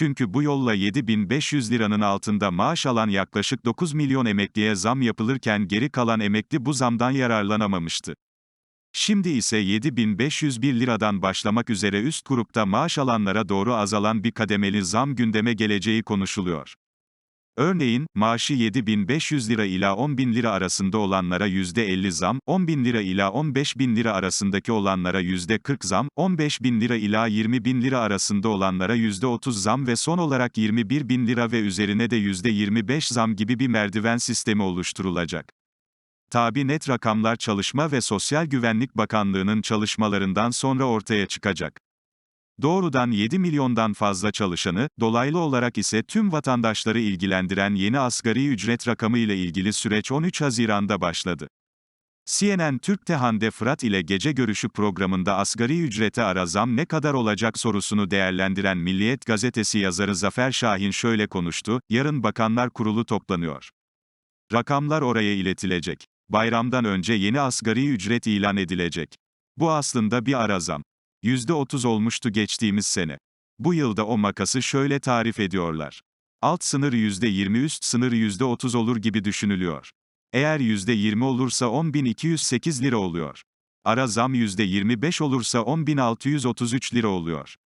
Çünkü bu yolla 7500 liranın altında maaş alan yaklaşık 9 milyon emekliye zam yapılırken geri kalan emekli bu zamdan yararlanamamıştı. Şimdi ise 7501 liradan başlamak üzere üst grupta maaş alanlara doğru azalan bir kademeli zam gündeme geleceği konuşuluyor. Örneğin, maaşı 7500 lira ila 10.000 lira arasında olanlara %50 zam, 10.000 lira ila 15.000 lira arasındaki olanlara %40 zam, 15.000 lira ila 20.000 lira arasında olanlara %30 zam ve son olarak 21.000 lira ve üzerine de %25 zam gibi bir merdiven sistemi oluşturulacak. Tabi net rakamlar Çalışma ve Sosyal Güvenlik Bakanlığı'nın çalışmalarından sonra ortaya çıkacak. Doğrudan 7 milyondan fazla çalışanı, dolaylı olarak ise tüm vatandaşları ilgilendiren yeni asgari ücret rakamı ile ilgili süreç 13 Haziran'da başladı. CNN Türk'te Hande Fırat ile Gece Görüşü programında asgari ücrete ara zam ne kadar olacak sorusunu değerlendiren Milliyet gazetesi yazarı Zafer Şahin şöyle konuştu, yarın Bakanlar Kurulu toplanıyor. Rakamlar oraya iletilecek. Bayramdan önce yeni asgari ücret ilan edilecek. Bu aslında bir ara zam. %30 olmuştu geçtiğimiz sene. Bu yılda o makası şöyle tarif ediyorlar. Alt sınır %20 üst sınır %30 olur gibi düşünülüyor. Eğer %20 olursa 10.208 lira oluyor. Ara zam %25 olursa 10.633 lira oluyor.